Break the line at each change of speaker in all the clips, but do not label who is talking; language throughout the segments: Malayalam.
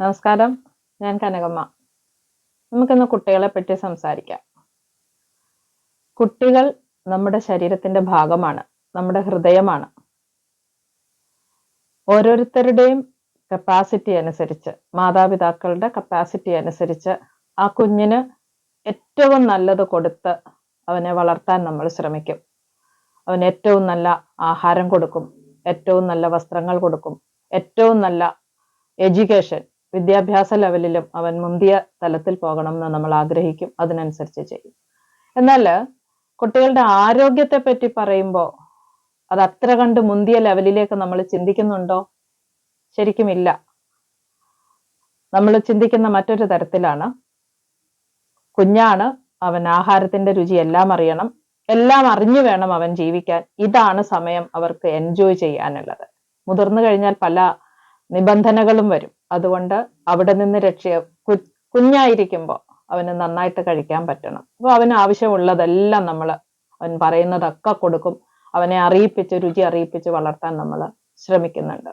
നമസ്കാരം. ഞാൻ കനകമ്മ. നമുക്കിന്ന് കുട്ടികളെ പറ്റി സംസാരിക്കാം. കുട്ടികൾ നമ്മുടെ ശരീരത്തിന്റെ ഭാഗമാണ് നമ്മുടെ ഹൃദയമാണ്. ഓരോരുത്തരുടെയും കപ്പാസിറ്റി അനുസരിച്ച് മാതാപിതാക്കളുടെ കപ്പാസിറ്റി അനുസരിച്ച് ആ കുഞ്ഞിന് ഏറ്റവും നല്ലത് കൊടുത്ത് അവനെ വളർത്താൻ നമ്മൾ ശ്രമിക്കും. അവന് ഏറ്റവും നല്ല ആഹാരം കൊടുക്കും ഏറ്റവും നല്ല വസ്ത്രങ്ങൾ കൊടുക്കും ഏറ്റവും നല്ല എഡ്യൂക്കേഷൻ വിദ്യാഭ്യാസ ലെവലിലും അവൻ മുന്തിയ തലത്തിൽ പോകണം എന്ന് നമ്മൾ ആഗ്രഹിക്കും. അതിനനുസരിച്ച് ചെയ്യും. എന്നാൽ കുട്ടികളുടെ ആരോഗ്യത്തെ പറ്റി പറയുമ്പോൾ അത് അത്ര കണ്ട് മുന്തിയ ലെവലിലേക്ക് നമ്മൾ ചിന്തിക്കുന്നുണ്ടോ? ശരിക്കും ഇല്ല നമ്മൾ ചിന്തിക്കുന്ന മറ്റൊരു തരത്തിലാണ്. കുഞ്ഞാണ് അവൻ ആഹാരത്തിന്റെ രുചി എല്ലാം അറിയണം. എല്ലാം അറിഞ്ഞു വേണം അവൻ ജീവിക്കാൻ. ഇതാണ് സമയം അവർക്ക് എൻജോയ് ചെയ്യാനുള്ളത്. മുതിർന്നു കഴിഞ്ഞാൽ പല നിബന്ധനകളും വരും. അതുകൊണ്ട് അവിടെ നിന്ന് രക്ഷ കുഞ്ഞായിരിക്കുമ്പോൾ അവന് നന്നായിട്ട് കഴിക്കാൻ പറ്റണം. അപ്പോൾ അവന് ആവശ്യമുള്ളതെല്ലാം നമ്മൾ അവൻ പറയുന്നതൊക്കെ കൊടുക്കും. അവനെ അറിയിപ്പിച്ച് രുചി അറിയിപ്പിച്ച് വളർത്താൻ നമ്മൾ ശ്രമിക്കുന്നുണ്ട്.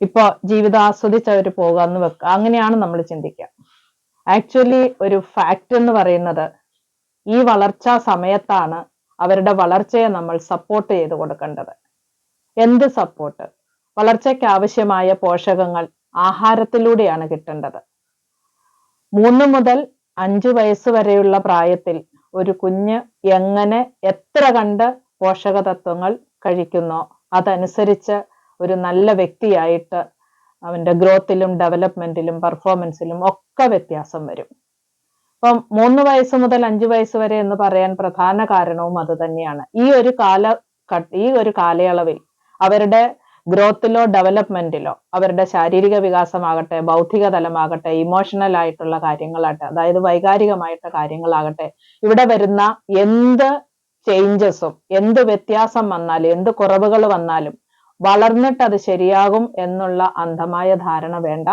ഇപ്പൊ ജീവിതം ആസ്വദിച്ച് അവർ പോകാന്ന് വെക്കുക അങ്ങനെയാണ് നമ്മൾ ചിന്തിക്കുക ആക്ച്വലി ഒരു ഫാക്റ്റ് എന്ന് പറയുന്നത് ഈ വളർച്ചാ സമയത്താണ് അവരുടെ വളർച്ചയെ നമ്മൾ സപ്പോർട്ട് ചെയ്ത് കൊടുക്കേണ്ടത്. എന്ത് സപ്പോർട്ട്? വളർച്ചയ്ക്ക് ആവശ്യമായ പോഷകങ്ങൾ ആഹാരത്തിലൂടെയാണ് കിട്ടേണ്ടത്. മൂന്ന് മുതൽ അഞ്ചു വയസ്സ് വരെയുള്ള പ്രായത്തിൽ ഒരു കുഞ്ഞ് എങ്ങനെ എത്ര കണ്ട് പോഷക തത്വങ്ങൾ കഴിക്കുന്നോ അതനുസരിച്ച് ഒരു നല്ല വ്യക്തിയായിട്ട് അവന്റെ ഗ്രോത്തിലും ഡെവലപ്മെന്റിലും പെർഫോമൻസിലും ഒക്കെ വ്യത്യാസം വരും. അപ്പം മൂന്ന് വയസ്സ് മുതൽ അഞ്ചു വയസ്സ് വരെ എന്ന് പറയാൻ പ്രധാന കാരണവും അത് തന്നെയാണ്. ഈ ഒരു കാല ഈ ഒരു കാലയളവിൽ അവരുടെ ഗ്രോത്തിലോ ഡെവലപ്മെന്റിലോ അവരുടെ ശാരീരിക വികാസമാകട്ടെ ബൗദ്ധിക തലമാകട്ടെ ഇമോഷണൽ ആയിട്ടുള്ള കാര്യങ്ങളാകട്ടെ അതായത് വൈകാരികമായിട്ട് കാര്യങ്ങളാകട്ടെ ഇവിടെ വരുന്ന എന്ത് ചേഞ്ചസും എന്ത് വ്യത്യാസം വന്നാലും എന്ത് കുറവുകൾ വന്നാലും വളർന്നിട്ട് അത് ശരിയാകും എന്നുള്ള അന്ധമായ ധാരണ വേണ്ട.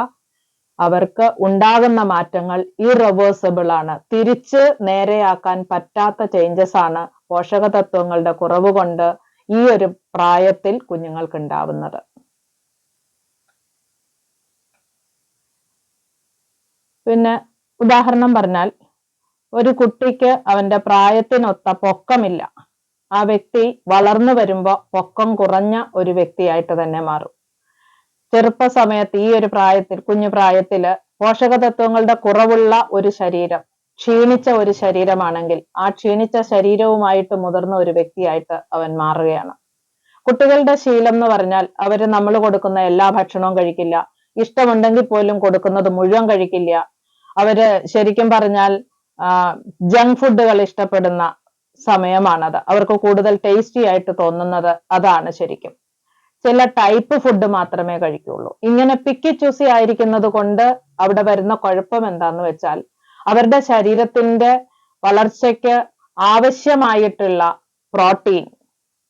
അവർക്ക് ഉണ്ടാകുന്ന മാറ്റങ്ങൾ ഇറവേഴ്സിബിൾ ആണ്. തിരിച്ച് നേരെയാക്കാൻ പറ്റാത്ത ചേഞ്ചസ് ആണ് പോഷക തത്വങ്ങളുടെ കുറവ് കൊണ്ട് ഈ ഒരു പ്രായത്തിൽ കുഞ്ഞുങ്ങൾക്ക് ഉണ്ടാവുന്നത് പിന്നെ ഉദാഹരണം പറഞ്ഞാൽ ഒരു കുട്ടിക്ക് അവന്റെ പ്രായത്തിനൊത്ത പൊക്കമില്ല. ആ വ്യക്തി വളർന്നു വരുമ്പോൾ പൊക്കം കുറഞ്ഞ ഒരു വ്യക്തിയായിട്ട് തന്നെ മാറും. ചെറുപ്പ സമയത്ത് ഈ ഒരു പ്രായത്തിൽ കുഞ്ഞു പ്രായത്തിൽ പോഷകതത്വങ്ങളുടെ കുറവുള്ള ഒരു ശരീരം ക്ഷീണിച്ച ഒരു ശരീരമാണെങ്കിൽ ആ ക്ഷീണിച്ച ശരീരവുമായിട്ട് മുതിർന്ന ഒരു വ്യക്തിയായിട്ട് അവൻ മാറുകയാണ്. കുട്ടികളുടെ ശീലം എന്ന് പറഞ്ഞാൽ അവർ നമ്മൾ കൊടുക്കുന്ന എല്ലാ ഭക്ഷണവും കഴിക്കില്ല. ഇഷ്ടമുണ്ടെങ്കിൽ പോലും കൊടുക്കുന്നത് മുഴുവൻ കഴിക്കില്ല. അവർ ശരിക്കും പറഞ്ഞാൽ ജങ്ക് ഫുഡുകൾ ഇഷ്ടപ്പെടുന്ന സമയമാണത്. അവർക്ക് കൂടുതൽ ടേസ്റ്റി ആയിട്ട് തോന്നുന്നത് അതാണ് ശരിക്കും. ചില ടൈപ്പ് ഫുഡ് മാത്രമേ കഴിക്കുള്ളൂ. ഇങ്ങനെ പിക്കി ചൂസി ആയിരിക്കുന്നത് കൊണ്ട് അവിടെ വരുന്ന കുഴപ്പം എന്താന്ന് വെച്ചാൽ അവരുടെ ശരീരത്തിന്റെ വളർച്ചയ്ക്ക് ആവശ്യമായിട്ടുള്ള പ്രോട്ടീൻ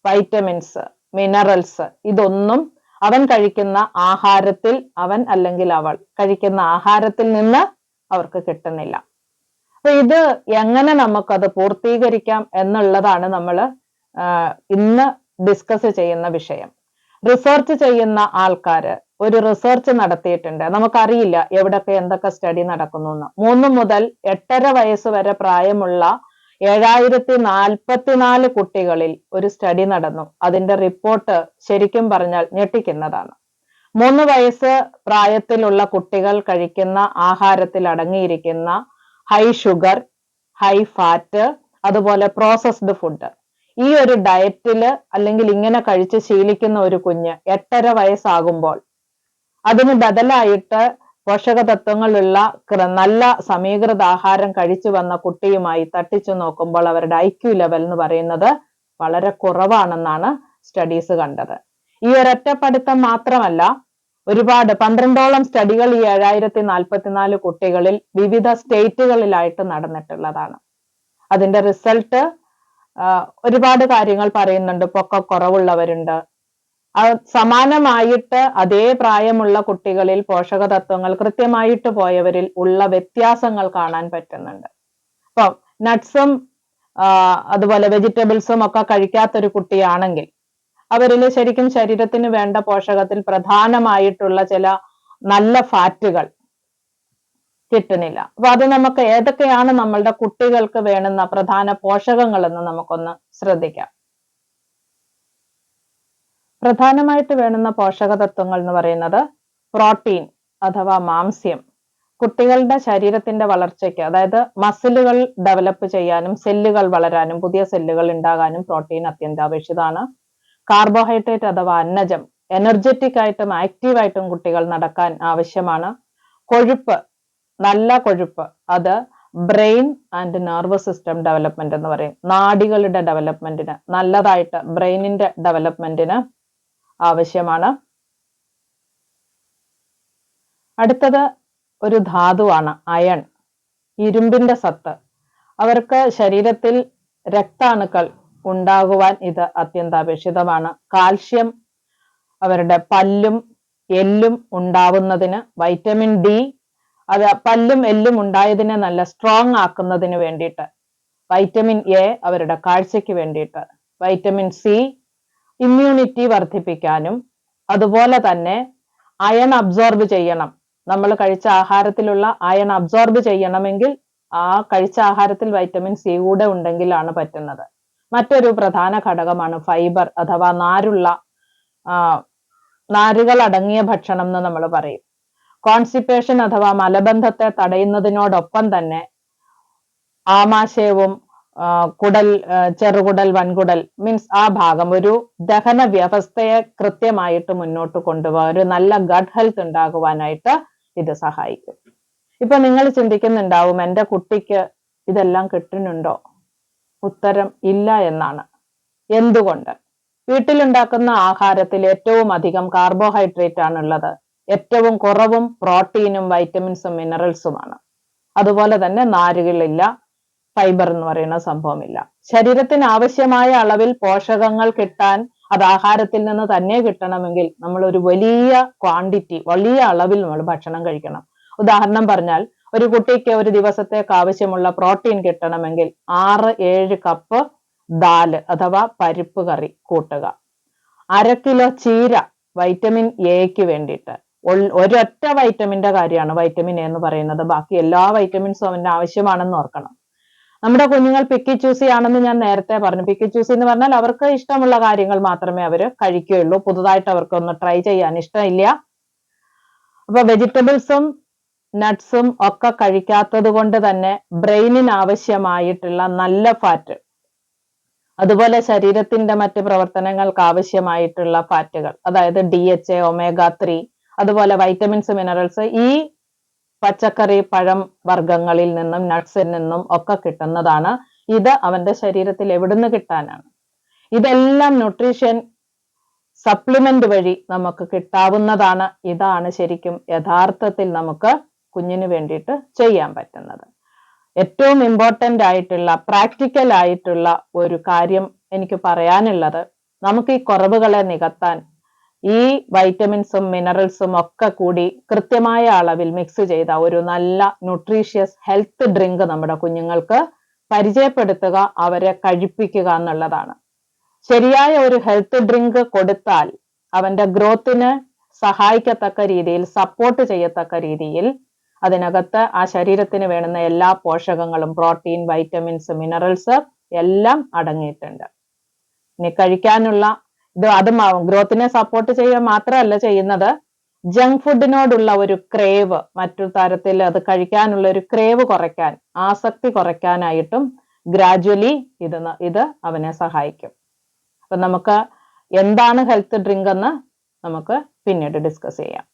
വൈറ്റമിൻസ് മിനറൽസ് ഇതൊന്നും അവൻ കഴിക്കുന്ന ആഹാരത്തിൽ അവൻ അല്ലെങ്കിൽ അവൾ കഴിക്കുന്ന ആഹാരത്തിൽ നിന്ന് അവർക്ക് കിട്ടുന്നില്ല. അപ്പൊ ഇത് എങ്ങനെ നമുക്കത് പൂർത്തീകരിക്കാം എന്നുള്ളതാണ് നമ്മൾ ഇന്ന് ഡിസ്കസ് ചെയ്യുന്ന വിഷയം. റിസർച്ച് ചെയ്യുന്ന ആൾക്കാര് ഒരു റിസർച്ച് നടത്തിയിട്ടുണ്ട്. നമുക്കറിയില്ല എവിടൊക്കെ എന്തൊക്കെ സ്റ്റഡി നടക്കുന്നു എന്ന് മൂന്ന് മുതൽ എട്ടര വയസ്സ് വരെ പ്രായമുള്ള ഏഴായിരത്തി നാൽപ്പത്തിനാല് കുട്ടികളിൽ ഒരു സ്റ്റഡി നടന്നു. അതിന്റെ റിപ്പോർട്ട് ശരിക്കും പറഞ്ഞാൽ ഞെട്ടിക്കുന്നതാണ്. മൂന്ന് വയസ്സ് പ്രായത്തിലുള്ള കുട്ടികൾ കഴിക്കുന്ന ആഹാരത്തിൽ അടങ്ങിയിരിക്കുന്ന ഹൈ ഷുഗർ ഹൈ ഫാറ്റ് അതുപോലെ പ്രോസസ്ഡ് ഫുഡ് ഈ ഒരു ഡയറ്റിൽ അല്ലെങ്കിൽ ഇങ്ങനെ കഴിച്ച് ശീലിക്കുന്ന ഒരു കുഞ്ഞ് എട്ടര വയസ്സാകുമ്പോൾ അതിന് ബദലായിട്ട് പോഷകതത്വങ്ങളുള്ള നല്ല സമീകൃത ആഹാരം കഴിച്ചു വന്ന കുട്ടിയുമായി തട്ടിച്ചു നോക്കുമ്പോൾ അവരുടെ ഐക്യു ലെവൽ എന്ന് പറയുന്നത് വളരെ കുറവാണെന്നാണ് സ്റ്റഡീസ് കണ്ടത്. ഈ ഒരൊറ്റപ്പെടുത്തം മാത്രമല്ല ഒരുപാട് പന്ത്രണ്ടോളം സ്റ്റഡികൾ ഈ ഏഴായിരത്തി നാൽപ്പത്തിനാല് കുട്ടികളിൽ വിവിധ സ്റ്റേറ്റുകളിലായിട്ട് നടന്നിട്ടുള്ളതാണ്. അതിന്റെ റിസൾട്ട് ഒരുപാട് കാര്യങ്ങൾ പറയുന്നുണ്ട്. പൊക്ക കുറവുള്ളവരുണ്ട്. സമാനമായിട്ട് അതേ പ്രായമുള്ള കുട്ടികളിൽ പോഷകതത്വങ്ങൾ കൃത്യമായിട്ട് പോയവരിൽ ഉള്ള വ്യത്യാസങ്ങൾ കാണാൻ പറ്റുന്നുണ്ട്. അപ്പം നട്ട്സും അതുപോലെ വെജിറ്റബിൾസും ഒക്കെ കഴിക്കാത്തൊരു കുട്ടിയാണെങ്കിൽ അവരിൽ ശരിക്കും ശരീരത്തിന് വേണ്ട പോഷകത്തിൽ പ്രധാനമായിട്ടുള്ള ചില നല്ല ഫാറ്റുകൾ കിട്ടുന്നില്ല. അപ്പൊ അത് നമുക്ക് ഏതൊക്കെയാണ് നമ്മളുടെ കുട്ടികൾക്ക് വേണ്ടുന്ന പ്രധാന പോഷകങ്ങൾ എന്ന് നമുക്കൊന്ന് ശ്രദ്ധിക്കാം. പ്രധാനമായിട്ട് വേണ്ടുന്ന പോഷക തത്വങ്ങൾ എന്ന് പറയുന്നത് പ്രോട്ടീൻ അഥവാ മാംസ്യം. കുട്ടികളുടെ ശരീരത്തിന്റെ വളർച്ചയ്ക്ക് അതായത് മസിലുകൾ ഡെവലപ്പ് ചെയ്യാനും സെല്ലുകൾ വളരാനും പുതിയ സെല്ലുകൾ ഉണ്ടാകാനും പ്രോട്ടീൻ അത്യന്താപേക്ഷിതമാണ്. കാർബോഹൈഡ്രേറ്റ് അഥവാ അന്നജം എനർജറ്റിക് ആയിട്ടും ആക്റ്റീവ് ആയിട്ടും കുട്ടികൾ നടക്കാൻ ആവശ്യമാണ്. കൊഴുപ്പ് നല്ല കൊഴുപ്പ് അത് brain and nervous system development എന്ന് പറയും. നാഡികളുടെ ഡെവലപ്മെന്റിന് നല്ലതായിട്ട് ബ്രെയിനിന്റെ ഡെവലപ്മെന്റിന് ആവശ്യമാണ്. അടുത്തത് ഒരു ധാതുവാണ് അയൺ ഇരുമ്പിന്റെ സത്ത്. അവർക്ക് ശരീരത്തിൽ രക്താണുക്കൾ ഉണ്ടാകുവാൻ ഇത് അത്യന്താപേക്ഷിതമാണ്. കാൽഷ്യം അവരുടെ പല്ലും എല്ലും ഉണ്ടാവുന്നതിന് വൈറ്റമിൻ ഡി അത് പല്ലും എല്ലും ഉണ്ടായതിനെ നല്ല സ്ട്രോങ് ആക്കുന്നതിന് വേണ്ടിയിട്ട് വൈറ്റമിൻ എ അവരുടെ കാഴ്ചയ്ക്ക് വേണ്ടിയിട്ട് വൈറ്റമിൻ സി ഇമ്മ്യൂണിറ്റി വർദ്ധിപ്പിക്കാനും അതുപോലെ തന്നെ അയൺ അബ്സോർബ് ചെയ്യണം. നമ്മൾ കഴിച്ച ആഹാരത്തിലുള്ള അയൺ അബ്സോർബ് ചെയ്യണമെങ്കിൽ ആ കഴിച്ച ആഹാരത്തിൽ വൈറ്റമിൻ സി കൂടെ ഉണ്ടെങ്കിലാണ് പറ്റുന്നത്. മറ്റൊരു പ്രധാന ഘടകമാണ് ഫൈബർ അഥവാ നാരുള്ള നാരുകൾ അടങ്ങിയ ഭക്ഷണം എന്ന് നമ്മൾ പറയും. കോൺസിപ്പേഷൻ അഥവാ മലബന്ധത്തെ തടയുന്നതിനോടൊപ്പം തന്നെ ആമാശയവും കുടൽ ചെറുകുടൽ വൻകുടൽ മീൻസ് ആ ഭാഗം ഒരു ദഹന വ്യവസ്ഥയെ കൃത്യമായിട്ട് മുന്നോട്ട് കൊണ്ടുപോകാൻ ഒരു നല്ല ഗഡ് ഹെൽത്ത് ഉണ്ടാകുവാനായിട്ട് ഇത് സഹായിക്കും. ഇപ്പൊ നിങ്ങൾ ചിന്തിക്കുന്നുണ്ടാവും എന്റെ കുട്ടിക്ക് ഇതെല്ലാം കിട്ടുന്നുണ്ടോ? ഉത്തരം ഇല്ല എന്നാണ്. എന്തുകൊണ്ട്? വീട്ടിലുണ്ടാക്കുന്ന ആഹാരത്തിൽ ഏറ്റവും അധികം കാർബോഹൈഡ്രേറ്റ് ആണുള്ളത്. ഏറ്റവും കുറവും പ്രോട്ടീനും വൈറ്റമിൻസും മിനറൽസുമാണ് അതുപോലെ തന്നെ നാരുകളില്ല ഫൈബർ എന്ന് പറയുന്ന സംഭവമില്ല. ശരീരത്തിന് ആവശ്യമായ അളവിൽ പോഷകങ്ങൾ കിട്ടാൻ അത് ആഹാരത്തിൽ നിന്ന് തന്നെ കിട്ടണമെങ്കിൽ നമ്മൾ ഒരു വലിയ ക്വാണ്ടിറ്റി വലിയ അളവിൽ നമ്മൾ ഭക്ഷണം കഴിക്കണം. ഉദാഹരണം പറഞ്ഞാൽ ഒരു കുട്ടിക്ക് ഒരു ദിവസത്തേക്ക് ആവശ്യമുള്ള പ്രോട്ടീൻ കിട്ടണമെങ്കിൽ ആറ് ഏഴ് കപ്പ് ദാൽ അഥവാ പരിപ്പ് കറി കൂട്ടുക. അര കിലോ ചീര വൈറ്റമിൻ എക്ക് വേണ്ടിയിട്ട്. ഒരൊറ്റ വൈറ്റമിന്റെ കാര്യമാണ് വൈറ്റമിൻ എ എന്ന് പറയുന്നത്. ബാക്കി എല്ലാ വൈറ്റമിൻസും അവന്റെ ആവശ്യമാണെന്ന് ഓർക്കണം. നമ്മുടെ കുഞ്ഞുങ്ങൾ പിക്കി ചൂസി ആണെന്ന് ഞാൻ നേരത്തെ പറഞ്ഞു. പിക്കി ചൂസി എന്ന് പറഞ്ഞാൽ അവർക്ക് ഇഷ്ടമുള്ള കാര്യങ്ങൾ മാത്രമേ അവർ കഴിക്കുകയുള്ളൂ. പുതുതായിട്ട് അവർക്കൊന്ന് ട്രൈ ചെയ്യാൻ ഇഷ്ടമില്ല. അപ്പൊ വെജിറ്റബിൾസും നട്ട്സും ഒക്കെ കഴിക്കാത്തത് കൊണ്ട് തന്നെ ബ്രെയിനിന് ആവശ്യമായിട്ടുള്ള നല്ല ഫാറ്റ് അതുപോലെ ശരീരത്തിന്റെ മറ്റ് പ്രവർത്തനങ്ങൾക്ക് ആവശ്യമായിട്ടുള്ള ഫാറ്റുകൾ അതായത് D H A omega three അതുപോലെ വൈറ്റമിൻസ് മിനറൽസ് ഈ പച്ചക്കറി പഴം വർഗങ്ങളിൽ നിന്നും നട്ട്സിൽ നിന്നും ഒക്കെ കിട്ടുന്നതാണ്. ഇത് അവന്റെ ശരീരത്തിൽ എവിടുന്ന് കിട്ടാനാണ്. ഇതെല്ലാം ന്യൂട്രീഷ്യൻ സപ്ലിമെന്റ് വഴി നമുക്ക് കിട്ടാവുന്നതാണ്. ഇതാണ് ശരിക്കും യഥാർത്ഥത്തിൽ നമുക്ക് കുഞ്ഞിന് വേണ്ടിയിട്ട് ചെയ്യാൻ പറ്റുന്നത്. ഏറ്റവും ഇമ്പോർട്ടന്റ് ആയിട്ടുള്ള പ്രാക്ടിക്കൽ ആയിട്ടുള്ള ഒരു കാര്യം എനിക്ക് പറയാനുള്ളത് നമുക്ക് ഈ കുറവുകളെ നികത്താൻ ഈ വൈറ്റമിൻസും മിനറൽസും ഒക്കെ കൂടി കൃത്യമായ അളവിൽ മിക്സ് ചെയ്ത ഒരു നല്ല ന്യൂട്രീഷ്യസ് ഹെൽത്ത് ഡ്രിങ്ക് നമ്മുടെ കുഞ്ഞുങ്ങൾക്ക് പരിചയപ്പെടുത്തുക അവരെ കഴിപ്പിക്കുക എന്നുള്ളതാണ്. ശരിയായ ഒരു ഹെൽത്ത് ഡ്രിങ്ക് കൊടുത്താൽ അവന്റെ ഗ്രോത്തിന് സഹായിക്കത്തക്ക രീതിയിൽ സപ്പോർട്ട് ചെയ്യത്തക്ക രീതിയിൽ അതിനകത്ത് ആ ശരീരത്തിന് വേണ്ടുന്ന എല്ലാ പോഷകങ്ങളും പ്രോട്ടീൻ വൈറ്റമിൻസ് മിനറൽസ് എല്ലാം അടങ്ങിയിട്ടുണ്ട്. ഇനി കഴിക്കാനുള്ള ഇത് അത് ഗ്രോത്തിനെ സപ്പോർട്ട് ചെയ്യുക മാത്രമല്ല ചെയ്യുന്നത് ജങ്ക് ഫുഡിനോടുള്ള ഒരു ക്രേവ് മറ്റു തരത്തിൽ അത് കഴിക്കാനുള്ള ഒരു ക്രേവ് കുറയ്ക്കാൻ ആസക്തി കുറയ്ക്കാനായിട്ടും ഗ്രാജ്വലി ഇത് ഇത് അവനെ സഹായിക്കും അപ്പൊ നമുക്ക് എന്താണ് ഹെൽത്ത് ഡ്രിങ്ക് എന്ന് നമുക്ക് പിന്നീട് ഡിസ്കസ് ചെയ്യാം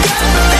Thank you.